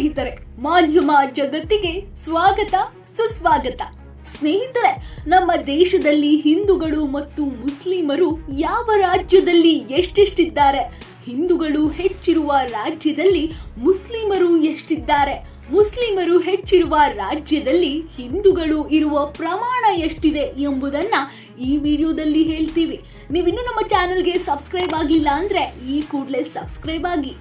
ಸ್ನೇಹಿತರೆ, ಮಾಧ್ಯಮ ಜಗತ್ತಿಗೆ ಸ್ವಾಗತ, ಸುಸ್ವಾಗತ. ಸ್ನೇಹಿತರೆ, ನಮ್ಮ ದೇಶದಲ್ಲಿ ಹಿಂದೂಗಳು ಮತ್ತು ಮುಸ್ಲಿಮರು ಯಾವ ರಾಜ್ಯದಲ್ಲಿ ಎಷ್ಟೆಷ್ಟಿದ್ದಾರೆ? ಹಿಂದೂಗಳು ಹೆಚ್ಚಿರುವ ರಾಜ್ಯದಲ್ಲಿ ಮುಸ್ಲಿಮರು ಎಷ್ಟಿದ್ದಾರೆ? ಮುಸ್ಲಿಮರು ಹೆಚ್ಚಿರುವ ರಾಜ್ಯದಲ್ಲಿ ಹಿಂದೂಗಳು ಇರುವ ಪ್ರಮಾಣ ಎಷ್ಟಿದೆ ಎಂಬುದನ್ನ ಈ ವಿಡಿಯೋದಲ್ಲಿ ಹೇಳ್ತೀವಿ. ನೀವಿನ್ನೂ ನಮ್ಮ ಚಾನೆಲ್ಗೆ ಸಬ್ಸ್ಕ್ರೈಬ್ ಆಗಿಲ್ಲ ಅಂದ್ರೆ ಈ ಕೂಡಲೇ ಸಬ್ಸ್ಕ್ರೈಬ್ ಆಗಿ.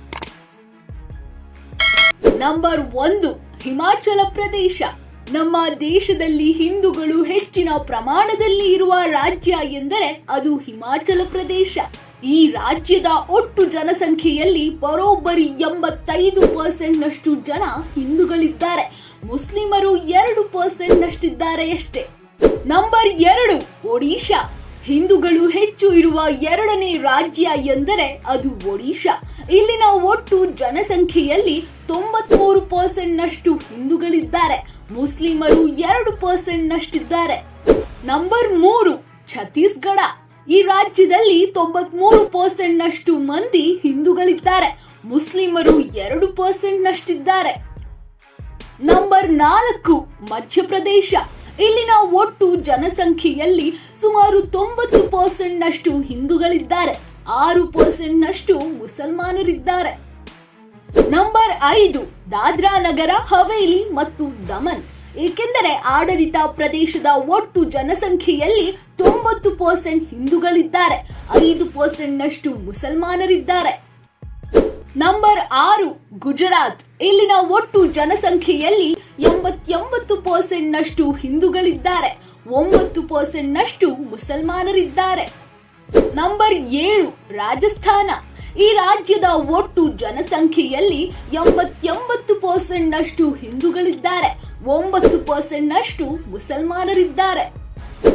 ನಂಬರ್ ಒಂದು, ಹಿಮಾಚಲ ಪ್ರದೇಶ. ನಮ್ಮ ದೇಶದಲ್ಲಿ ಹಿಂದೂಗಳು ಹೆಚ್ಚಿನ ಪ್ರಮಾಣದಲ್ಲಿ ಇರುವ ರಾಜ್ಯ ಎಂದರೆ ಅದು ಹಿಮಾಚಲ ಪ್ರದೇಶ. ಈ ರಾಜ್ಯದ ಒಟ್ಟು ಜನಸಂಖ್ಯೆಯಲ್ಲಿ ಬರೋಬ್ಬರಿ ಎಂಬತ್ತೈದು ಪರ್ಸೆಂಟ್ ನಷ್ಟು ಜನ ಹಿಂದೂಗಳಿದ್ದಾರೆ. ಮುಸ್ಲಿಮರು ಎರಡು ಪರ್ಸೆಂಟ್ ನಷ್ಟಿದ್ದಾರೆ ಅಷ್ಟೇ. ನಂಬರ್ ಎರಡು, ಒಡಿಶಾ. ಹಿಂದೂಗಳು ಹೆಚ್ಚು ಇರುವ ಎರಡನೇ ರಾಜ್ಯ ಎಂದರೆ ಅದು ಒಡಿಶಾ. ಇಲ್ಲಿನ ಒಟ್ಟು ಜನಸಂಖ್ಯೆಯಲ್ಲಿ ತೊಂಬತ್ಮೂರು ಪರ್ಸೆಂಟ್ ನಷ್ಟು ಹಿಂದೂಗಳಿದ್ದಾರೆ. ಮುಸ್ಲಿಮರು ಎರಡು ಪರ್ಸೆಂಟ್ ನಷ್ಟಿದ್ದಾರೆ. ನಂಬರ್ ಮೂರು, ಛತ್ತೀಸ್ಗಢ. ಈ ರಾಜ್ಯದಲ್ಲಿ ತೊಂಬತ್ಮೂರು ಪರ್ಸೆಂಟ್ ನಷ್ಟು ಮಂದಿ ಹಿಂದೂಗಳಿದ್ದಾರೆ. ಮುಸ್ಲಿಮರು ಎರಡು ಪರ್ಸೆಂಟ್ ನಷ್ಟಿದ್ದಾರೆ. ನಂಬರ್ ನಾಲ್ಕು, ಮಧ್ಯಪ್ರದೇಶ. ಇಲ್ಲಿನ ಒಟ್ಟು ಜನಸಂಖ್ಯೆಯಲ್ಲಿ ಸುಮಾರು ತೊಂಬತ್ತು ಪರ್ಸೆಂಟ್ ನಷ್ಟು ಹಿಂದೂಗಳಿದ್ದಾರೆ. ಆರು ಪರ್ಸೆಂಟ್ ನಷ್ಟು ಮುಸಲ್ಮಾನರಿದ್ದಾರೆ. ನಂಬರ್ ಐದು, ದಾದ್ರಾ ನಗರ, ಹವೇಲಿ ಮತ್ತು ದಮನ್. ಏಕೆಂದರೆ ಆಡಳಿತ ಪ್ರದೇಶದ ಒಟ್ಟು ಜನಸಂಖ್ಯೆಯಲ್ಲಿ ತೊಂಬತ್ತು ಪರ್ಸೆಂಟ್ ಹಿಂದೂಗಳಿದ್ದಾರೆ. ಐದು ಪರ್ಸೆಂಟ್ ನಷ್ಟು ಮುಸಲ್ಮಾನರಿದ್ದಾರೆ. ನಂಬರ್ ಆರು, ಗುಜರಾತ್. ಇಲ್ಲಿನ ಒಟ್ಟು ಜನಸಂಖ್ಯೆಯಲ್ಲಿ ಎಂಬತ್ತೊಂಬತ್ತು ಪರ್ಸೆಂಟ್ ನಷ್ಟು ಹಿಂದೂಗಳಿದ್ದಾರೆ, ಒಂಬತ್ತು ಪರ್ಸೆಂಟ್ ನಷ್ಟು ಮುಸಲ್ಮಾನರಿದ್ದಾರೆ. ನಂಬರ್ ಏಳು, ರಾಜಸ್ಥಾನ. ಈ ರಾಜ್ಯದ ಒಟ್ಟು ಜನಸಂಖ್ಯೆಯಲ್ಲಿ ಎಂಬತ್ತೊಂಬತ್ತು ಪರ್ಸೆಂಟ್ ನಷ್ಟು ಹಿಂದೂಗಳಿದ್ದಾರೆ, ಒಂಬತ್ತು ಪರ್ಸೆಂಟ್ ನಷ್ಟು ಮುಸಲ್ಮಾನರಿದ್ದಾರೆ.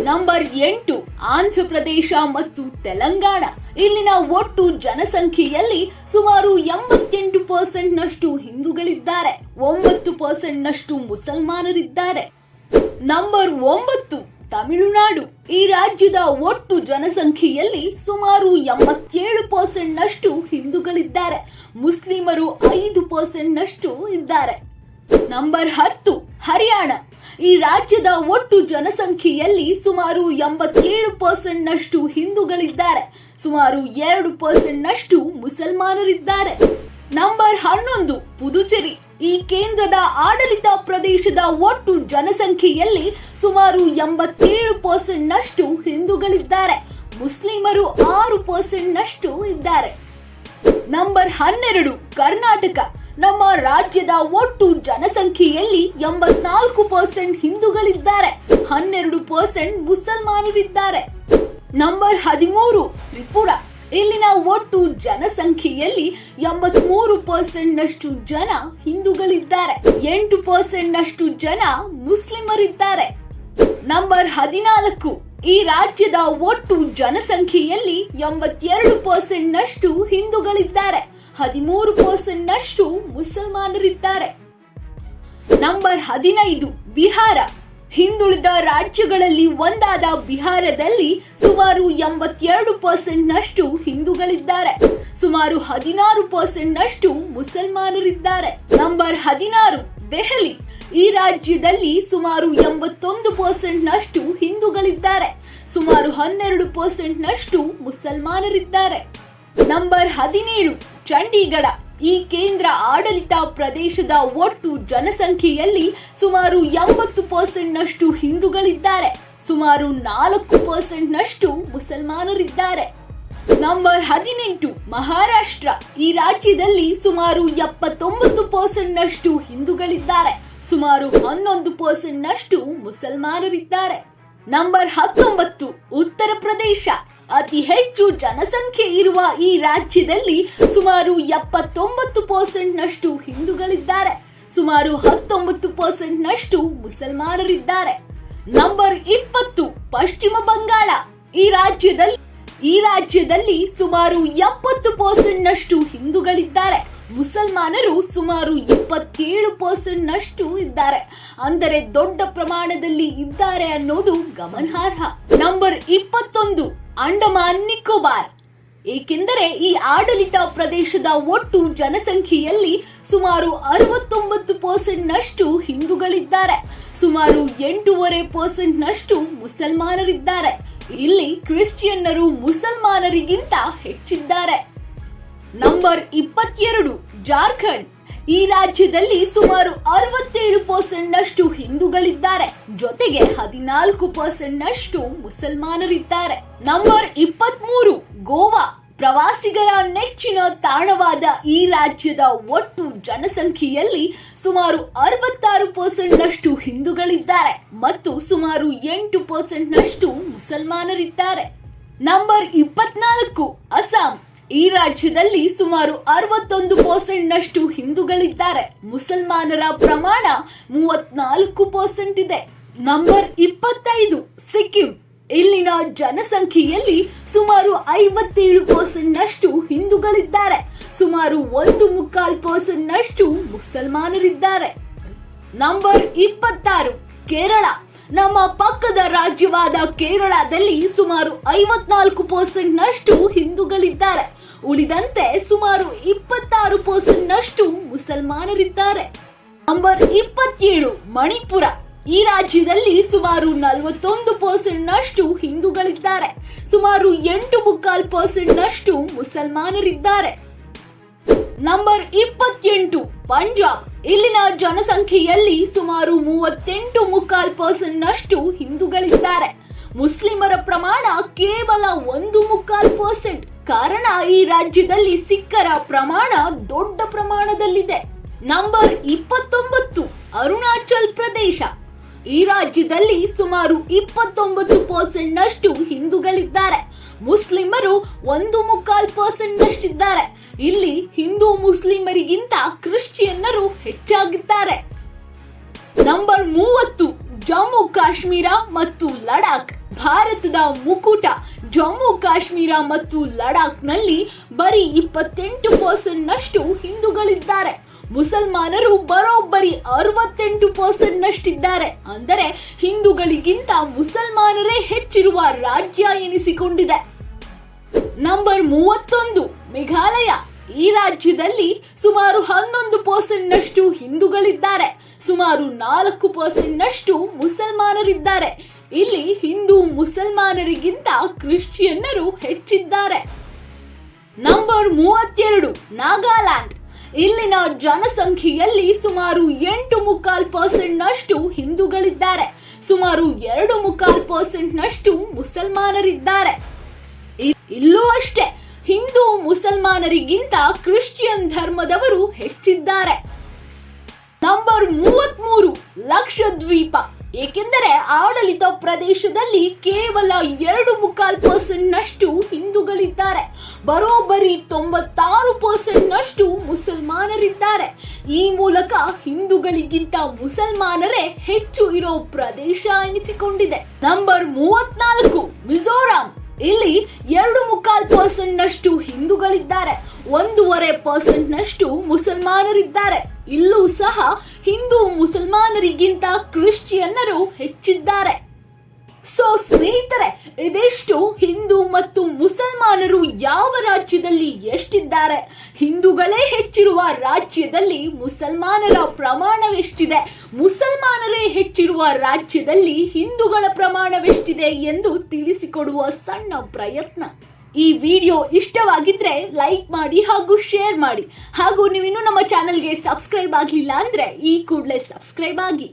ನಂಬರ್ ಎಂಟು ಆಂಧ್ರಪ್ರದೇಶ ಮತ್ತು ತೆಲಂಗಾಣ. ಇಲ್ಲಿನ ಒಟ್ಟು ಜನಸಂಖ್ಯೆಯಲ್ಲಿ ಸುಮಾರು ಎಂಬತ್ತೆಂಟು ಪರ್ಸೆಂಟ್ ನಷ್ಟು ಹಿಂದೂಗಳಿದ್ದಾರೆ. ಒಂಬತ್ತು ಪರ್ಸೆಂಟ್ ನಷ್ಟು ಮುಸಲ್ಮಾನರಿದ್ದಾರೆ. ನಂಬರ್ ಒಂಬತ್ತು, ತಮಿಳುನಾಡು. ಈ ರಾಜ್ಯದ ಒಟ್ಟು ಜನಸಂಖ್ಯೆಯಲ್ಲಿ ಸುಮಾರು ಎಂಬತ್ತೇಳು ಪರ್ಸೆಂಟ್ ನಷ್ಟು ಹಿಂದೂಗಳಿದ್ದಾರೆ. ಮುಸ್ಲಿಮರು ಐದು ಪರ್ಸೆಂಟ್ ನಷ್ಟು ಇದ್ದಾರೆ. ನಂಬರ್ ಹತ್ತು, ಹರಿಯಾಣ. ಈ ರಾಜ್ಯದ ಒಟ್ಟು ಜನಸಂಖ್ಯೆಯಲ್ಲಿ ಸುಮಾರು ಎಂಬತ್ತೇಳು ಪರ್ಸೆಂಟ್ ನಷ್ಟು ಹಿಂದೂಗಳಿದ್ದಾರೆ. ಸುಮಾರು ಎರಡು ಪರ್ಸೆಂಟ್ ನಷ್ಟು ಮುಸಲ್ಮಾನರಿದ್ದಾರೆ. ನಂಬರ್ ಹನ್ನೊಂದು, ಪುದುಚೇರಿ. ಈ ಕೇಂದ್ರದ ಆಡಳಿತ ಪ್ರದೇಶದ ಒಟ್ಟು ಜನಸಂಖ್ಯೆಯಲ್ಲಿ ಸುಮಾರು ಎಂಬತ್ತೇಳು ಪರ್ಸೆಂಟ್ ನಷ್ಟು ಹಿಂದೂಗಳಿದ್ದಾರೆ. ಮುಸ್ಲಿಮರು ಆರು ಪರ್ಸೆಂಟ್ ನಷ್ಟು ಇದ್ದಾರೆ. ನಂಬರ್ ಹನ್ನೆರಡು, ಕರ್ನಾಟಕ. ನಮ್ಮ ರಾಜ್ಯದ ಒಟ್ಟು ಜನಸಂಖ್ಯೆಯಲ್ಲಿ ಎಂಬತ್ನಾಲ್ಕು ಪರ್ಸೆಂಟ್ ಹಿಂದೂಗಳಿದ್ದಾರೆ, ಹನ್ನೆರಡು ಪರ್ಸೆಂಟ್ ಮುಸಲ್ಮಾನರಿದ್ದಾರೆ. ನಂಬರ್ ಹದಿಮೂರು, ತ್ರಿಪುರ. ಇಲ್ಲಿನ ಒಟ್ಟು ಜನಸಂಖ್ಯೆಯಲ್ಲಿ ಎಂಬತ್ಮೂರು ಪರ್ಸೆಂಟ್ ನಷ್ಟು ಜನ ಹಿಂದೂಗಳಿದ್ದಾರೆ, ಎಂಟು ಪರ್ಸೆಂಟ್ ನಷ್ಟು ಜನ ಮುಸ್ಲಿಮರಿದ್ದಾರೆ. ನಂಬರ್ ಹದಿನಾಲ್ಕು, ಈ ರಾಜ್ಯದ ಒಟ್ಟು ಜನಸಂಖ್ಯೆಯಲ್ಲಿ ಎಂಬತ್ತೆರಡು ಪರ್ಸೆಂಟ್ ನಷ್ಟು ಹಿಂದೂಗಳಿದ್ದಾರೆ. ಹದಿಮೂರು ಪರ್ಸೆಂಟ್ ನಷ್ಟು ಮುಸಲ್ಮಾನರಿದ್ದಾರೆ. ನಂಬರ್ ಹದಿನೈದು, ಬಿಹಾರ. ಹಿಂದುಳಿದ ರಾಜ್ಯಗಳಲ್ಲಿ ಒಂದಾದ ಬಿಹಾರದಲ್ಲಿ ಸುಮಾರು ಎಂಬತ್ತೆರಡು ಪರ್ಸೆಂಟ್ ನಷ್ಟು ಹಿಂದೂಗಳಿದ್ದಾರೆ. ಸುಮಾರು ಹದಿನಾರು ಪರ್ಸೆಂಟ್ ನಷ್ಟು ಮುಸಲ್ಮಾನರಿದ್ದಾರೆ. ನಂಬರ್ ಹದಿನಾರು, ದೆಹಲಿ. ಈ ರಾಜ್ಯದಲ್ಲಿ ಸುಮಾರು ಎಂಬತ್ತೊಂದು ಪರ್ಸೆಂಟ್ ನಷ್ಟು ಹಿಂದೂಗಳಿದ್ದಾರೆ. ಸುಮಾರು ಹನ್ನೆರಡು ಪರ್ಸೆಂಟ್ ನಷ್ಟು ಮುಸಲ್ಮಾನರಿದ್ದಾರೆ. ನಂಬರ್ ಹದಿನೇಳು, ಚಂಡೀಗಢ. ಈ ಕೇಂದ್ರ ಆಡಳಿತ ಪ್ರದೇಶದ ಒಟ್ಟು ಜನಸಂಖ್ಯೆಯಲ್ಲಿ ಸುಮಾರು ಎಂಬತ್ತು ಪರ್ಸೆಂಟ್ ನಷ್ಟು ಹಿಂದೂಗಳಿದ್ದಾರೆ. ಸುಮಾರು ನಾಲ್ಕು ಪರ್ಸೆಂಟ್ ನಷ್ಟು ಮುಸಲ್ಮಾನರಿದ್ದಾರೆ. ನಂಬರ್ ಹದಿನೆಂಟು, ಮಹಾರಾಷ್ಟ್ರ. ಈ ರಾಜ್ಯದಲ್ಲಿ ಸುಮಾರು ಎಪ್ಪತ್ತೊಂಬತ್ತು ಪರ್ಸೆಂಟ್ ನಷ್ಟು ಹಿಂದೂಗಳಿದ್ದಾರೆ. ಸುಮಾರು ಹನ್ನೊಂದು ಪರ್ಸೆಂಟ್ ನಷ್ಟು ಮುಸಲ್ಮಾನರಿದ್ದಾರೆ. ನಂಬರ್ ಹತ್ತೊಂಬತ್ತು, ಉತ್ತರ ಪ್ರದೇಶ. ಅತಿ ಹೆಚ್ಚು ಜನಸಂಖ್ಯೆ ಇರುವ ಈ ರಾಜ್ಯದಲ್ಲಿ ಸುಮಾರು ಎಪ್ಪತ್ತೊಂಬತ್ತು ಪರ್ಸೆಂಟ್ ನಷ್ಟು ಹಿಂದೂಗಳಿದ್ದಾರೆ. ಸುಮಾರು ಹತ್ತೊಂಬತ್ತು ಪರ್ಸೆಂಟ್ ನಷ್ಟು ಮುಸಲ್ಮಾನರಿದ್ದಾರೆ. ನಂಬರ್ ಇಪ್ಪತ್ತು, ಪಶ್ಚಿಮ ಬಂಗಾಳ. ಈ ರಾಜ್ಯದಲ್ಲಿ ಈ ರಾಜ್ಯದಲ್ಲಿ ಸುಮಾರು ಎಪ್ಪತ್ತು ಪರ್ಸೆಂಟ್ ನಷ್ಟು ಹಿಂದೂಗಳಿದ್ದಾರೆ. ಮುಸಲ್ಮಾನರು ಸುಮಾರು ಇಪ್ಪತ್ತೇಳು ಪರ್ಸೆಂಟ್ ನಷ್ಟು ಇದ್ದಾರೆ. ಅಂದರೆ ದೊಡ್ಡ ಪ್ರಮಾಣದಲ್ಲಿ ಇದ್ದಾರೆ ಅನ್ನೋದು ಗಮನಾರ್ಹ. ನಂಬರ್ ಇಪ್ಪತ್ತೊಂದು ಅಂಡಮಾನ್ ನಿಕೋಬಾರ್. ಏಕೆಂದರೆ ಈ ಆಡಳಿತ ಪ್ರದೇಶದ ಒಟ್ಟು ಜನಸಂಖ್ಯೆಯಲ್ಲಿ ಸುಮಾರು ಅರವತ್ತೊಂಬತ್ತು ಪರ್ಸೆಂಟ್ ನಷ್ಟು ಹಿಂದೂಗಳಿದ್ದಾರೆ. ಸುಮಾರು ಎಂಟೂವರೆ ಪರ್ಸೆಂಟ್ ನಷ್ಟು ಮುಸಲ್ಮಾನರಿದ್ದಾರೆ. ಇಲ್ಲಿ ಕ್ರಿಶ್ಚಿಯನ್ನರು ಮುಸಲ್ಮಾನರಿಗಿಂತ ಹೆಚ್ಚಿದ್ದಾರೆ. ನಂಬರ್ ಇಪ್ಪತ್ತೆರಡು, ಜಾರ್ಖಂಡ್. ಈ ರಾಜ್ಯದಲ್ಲಿ ಸುಮಾರು ಅರವತ್ತೇಳು ಪರ್ಸೆಂಟ್ ನಷ್ಟು ಹಿಂದೂಗಳಿದ್ದಾರೆ. ಜೊತೆಗೆ ಹದಿನಾಲ್ಕು ಪರ್ಸೆಂಟ್ ನಷ್ಟು ಮುಸಲ್ಮಾನರಿದ್ದಾರೆ. ನಂಬರ್ ಇಪ್ಪತ್ಮೂರು, ಗೋವಾ. ಪ್ರವಾಸಿಗರ ನೆಚ್ಚಿನ ತಾಣವಾದ ಈ ರಾಜ್ಯದ ಒಟ್ಟು ಜನಸಂಖ್ಯೆಯಲ್ಲಿ ಸುಮಾರು ಅರವತ್ತಾರು ಪರ್ಸೆಂಟ್ ನಷ್ಟು ಹಿಂದೂಗಳಿದ್ದಾರೆ ಮತ್ತು ಸುಮಾರು ಎಂಟು ಪರ್ಸೆಂಟ್ ನಷ್ಟು ಮುಸಲ್ಮಾನರಿದ್ದಾರೆ. ನಂಬರ್ ಇಪ್ಪತ್ನಾಲ್ಕು, ಅಸ್ಸಾಂ. ಈ ರಾಜ್ಯದಲ್ಲಿ ಸುಮಾರು ಅರವತ್ತೊಂದು ಪರ್ಸೆಂಟ್ ನಷ್ಟು ಹಿಂದೂಗಳಿದ್ದಾರೆ. ಮುಸಲ್ಮಾನರ ಪ್ರಮಾಣ ಮೂವತ್ನಾಲ್ಕು ಪರ್ಸೆಂಟ್ ಇದೆ. ನಂಬರ್ ಇಪ್ಪತ್ತೈದು, ಸಿಕ್ಕಿಂ. ಇಲ್ಲಿನ ಜನಸಂಖ್ಯೆಯಲ್ಲಿ ಸುಮಾರು ಐವತ್ತೇಳು ಪರ್ಸೆಂಟ್ ನಷ್ಟು ಹಿಂದೂಗಳಿದ್ದಾರೆ. ಸುಮಾರು ಒಂದು ಮುಕ್ಕಾಲ್ ಪರ್ಸೆಂಟ್ ನಷ್ಟು ಮುಸಲ್ಮಾನರಿದ್ದಾರೆ. ನಂಬರ್ ಇಪ್ಪತ್ತಾರು, ಕೇರಳ. ನಮ್ಮ ಪಕ್ಕದ ರಾಜ್ಯವಾದ ಕೇರಳದಲ್ಲಿ ಸುಮಾರು ಐವತ್ನಾಲ್ಕು ಪರ್ಸೆಂಟ್ ನಷ್ಟು ಹಿಂದೂಗಳಿದ್ದಾರೆ. ಉಳಿದಂತೆ ಸುಮಾರು ಇಪ್ಪತ್ತಾರು ಪರ್ಸೆಂಟ್ ನಷ್ಟು ಮುಸಲ್ಮಾನರಿದ್ದಾರೆ. ನಂಬರ್ ಇಪ್ಪತ್ತೇಳು, ಮಣಿಪುರ. ಈ ರಾಜ್ಯದಲ್ಲಿ ಸುಮಾರು ನಲವತ್ತೊಂದು ಪರ್ಸೆಂಟ್ ನಷ್ಟು ಹಿಂದೂಗಳಿದ್ದಾರೆ. ಸುಮಾರು ಎಂಟು ಮುಕ್ಕಾಲ್ ಪರ್ಸೆಂಟ್ ನಷ್ಟು ಮುಸಲ್ಮಾನರಿದ್ದಾರೆ. ನಂಬರ್ ಇಪ್ಪತ್ತೆಂಟು, ಪಂಜಾಬ್. ಇಲ್ಲಿನ ಜನಸಂಖ್ಯೆಯಲ್ಲಿ ಸುಮಾರು ಮೂವತ್ತೆಂಟು ಮುಕ್ಕಾಲ್ ಪರ್ಸೆಂಟ್ ನಷ್ಟು ಹಿಂದೂಗಳಿದ್ದಾರೆ. ಮುಸ್ಲಿಮರ ಪ್ರಮಾಣ ಕೇವಲ ಒಂದು ಮುಕ್ಕಾಲ್ ಪರ್ಸೆಂಟ್. ಕಾರಣ ಈ ರಾಜ್ಯದಲ್ಲಿ ಸಿಖ್ಖರ ಪ್ರಮಾಣ ದೊಡ್ಡ ಪ್ರಮಾಣದಲ್ಲಿದೆ. ನಂಬರ್ ಇಪ್ಪತ್ತೊಂಬತ್ತು, ಅರುಣಾಚಲ್ ಪ್ರದೇಶ. ಈ ರಾಜ್ಯದಲ್ಲಿ ಸುಮಾರು ಇಪ್ಪತ್ತೊಂಬತ್ತು ಪರ್ಸೆಂಟ್ ನಷ್ಟು ಹಿಂದೂಗಳಿದ್ದಾರೆ. ಮುಸ್ಲಿಮರು ಒಂದು ಮುಕ್ಕಾಲ್ ಪರ್ಸೆಂಟ್ ನಷ್ಟಿದ್ದಾರೆ ಇಲ್ಲಿ ಹಿಂದೂ ಮುಸ್ಲಿಮರಿಗಿಂತ ಕ್ರಿಶ್ಚಿಯನ್ನರು ಹೆಚ್ಚಾಗಿದ್ದಾರೆ. ನಂಬರ್ ಮೂವತ್ತು, ಜಮ್ಮು ಕಾಶ್ಮೀರ ಮತ್ತು ಲಡಾಖ್. ಭಾರತದ ಮುಕುಟ ಜಮ್ಮು, ಕಾಶ್ಮೀರ ಮತ್ತು ಲಡಾಖ್ನಲ್ಲಿ ಬರೀ ಇಪ್ಪತ್ತೆಂಟು ಪರ್ಸೆಂಟ್ ನಷ್ಟು ಹಿಂದೂಗಳಿದ್ದಾರೆ. ಮುಸಲ್ಮಾನರು ಬರೋಬ್ಬರಿ ಅರವತ್ತೆಂಟು ಪರ್ಸೆಂಟ್ ನಷ್ಟಿದ್ದಾರೆ ಅಂದರೆ ಹಿಂದೂಗಳಿಗಿಂತ ಮುಸಲ್ಮಾನರೇ ಹೆಚ್ಚಿರುವ ರಾಜ್ಯ ಎನಿಸಿಕೊಂಡಿದೆ. ನಂಬರ್ ಮೂವತ್ತೊಂದು, ಮೇಘಾಲಯ. ಈ ರಾಜ್ಯದಲ್ಲಿ ಸುಮಾರು ಹನ್ನೊಂದು ಪರ್ಸೆಂಟ್ ನಷ್ಟು ಹಿಂದೂಗಳಿದ್ದಾರೆ. ಸುಮಾರು ನಾಲ್ಕು ಪರ್ಸೆಂಟ್ ನಷ್ಟು ಮುಸಲ್ಮಾನರಿದ್ದಾರೆ. ಇಲ್ಲಿ ಹಿಂದೂ ಮುಸಲ್ಮಾನರಿಗಿಂತ ಕ್ರಿಶ್ಚಿಯನ್ನರು ಹೆಚ್ಚಿದ್ದಾರೆ. ನಂಬರ್ ಮೂವತ್ತೆರಡು, ನಾಗಾಲ್ಯಾಂಡ್. ಇಲ್ಲಿನ ಜನಸಂಖ್ಯೆಯಲ್ಲಿ ಸುಮಾರು ಎಂಟು ಮುಕ್ಕಾಲ್ ಪರ್ಸೆಂಟ್ ನಷ್ಟು ಹಿಂದೂಗಳಿದ್ದಾರೆ. ಸುಮಾರು ಎರಡು ಮುಕ್ಕಾಲ್ ಪರ್ಸೆಂಟ್ ನಷ್ಟು ಮುಸಲ್ಮಾನರಿದ್ದಾರೆ. ಇಲ್ಲೂ ಅಷ್ಟೇ, ಹಿಂದೂ ಮುಸಲ್ಮಾನರಿಗಿಂತ ಕ್ರಿಶ್ಚಿಯನ್ ಧರ್ಮದವರು ಹೆಚ್ಚಿದ್ದಾರೆ. ನಂಬರ್ ಮೂವತ್ಮೂರು, ಲಕ್ಷದ್ವೀಪ. ಏಕೆಂದರೆ ಆಡಳಿತ ಪ್ರದೇಶದಲ್ಲಿ ಕೇವಲ ಎರಡು ಮುಕ್ಕಾಲ್ ಪರ್ಸೆಂಟ್ ನಷ್ಟು ಹಿಂದೂಗಳಿದ್ದಾರೆ. ಬರೋಬ್ಬರಿ ತೊಂಬತ್ತಾರು ಪರ್ಸೆಂಟ್ ನಷ್ಟು ಮುಸಲ್ಮಾನರಿದ್ದಾರೆ. ಈ ಮೂಲಕ ಹಿಂದೂಗಳಿಗಿಂತ ಮುಸಲ್ಮಾನರೇ ಹೆಚ್ಚು ಇರೋ ಪ್ರದೇಶ ಎನಿಸಿಕೊಂಡಿದೆ. ನಂಬರ್ ಮೂವತ್ನಾಲ್ಕು, ಮಿಜೋರಾಂ. ಇಲ್ಲಿ ಎರಡು ಮುಕ್ಕಾಲ್ ಪರ್ಸೆಂಟ್ ನಷ್ಟು ಹಿಂದೂಗಳಿದ್ದಾರೆ. ಒಂದೂವರೆ ಪರ್ಸೆಂಟ್ ನಷ್ಟು ಮುಸಲ್ಮಾನರಿದ್ದಾರೆ. ಇಲ್ಲೂ ಸಹ ಹಿಂದೂ ಮುಸಲ್ಮಾನರಿಗಿಂತ ಕ್ರಿಶ್ಚಿಯನ್ನರು ಹೆಚ್ಚಿದ್ದಾರೆ. ಸೊ ಸ್ನೇಹಿತರೆ, ಇದೆಷ್ಟು ಹಿಂದೂ ಮತ್ತು ಮುಸಲ್ಮಾನರು ಯಾವ ರಾಜ್ಯದಲ್ಲಿ ಎಷ್ಟಿದ್ದಾರೆ? ಹಿಂದೂಗಳೇ ಹೆಚ್ಚಿರುವ ರಾಜ್ಯದಲ್ಲಿ ಮುಸಲ್ಮಾನರ ಪ್ರಮಾಣವೆಷ್ಟಿದೆ? ಮುಸಲ್ಮಾನರೇ ಹೆಚ್ಚಿರುವ ರಾಜ್ಯದಲ್ಲಿ ಹಿಂದೂಗಳ ಪ್ರಮಾಣವೆಷ್ಟಿದೆ ಎಂದು ತಿಳಿಸಿಕೊಡುವ ಸಣ್ಣ ಪ್ರಯತ್ನ. ಈ ವಿಡಿಯೋ ಇಷ್ಟವಾಗಿದ್ರೆ ಲೈಕ್ ಮಾಡಿ ಹಾಗೂ ಶೇರ್ ಮಾಡಿ. ಹಾಗೂ ನೀವಿನ್ನೂ ನಮ್ಮ ಚಾನೆಲ್ಗೆ ಸಬ್ಸ್ಕ್ರೈಬ್ ಆಗಲಿಲ್ಲ ಅಂದ್ರೆ ಈ ಕೂಡಲೇ ಸಬ್ಸ್ಕ್ರೈಬ್ ಆಗಿ.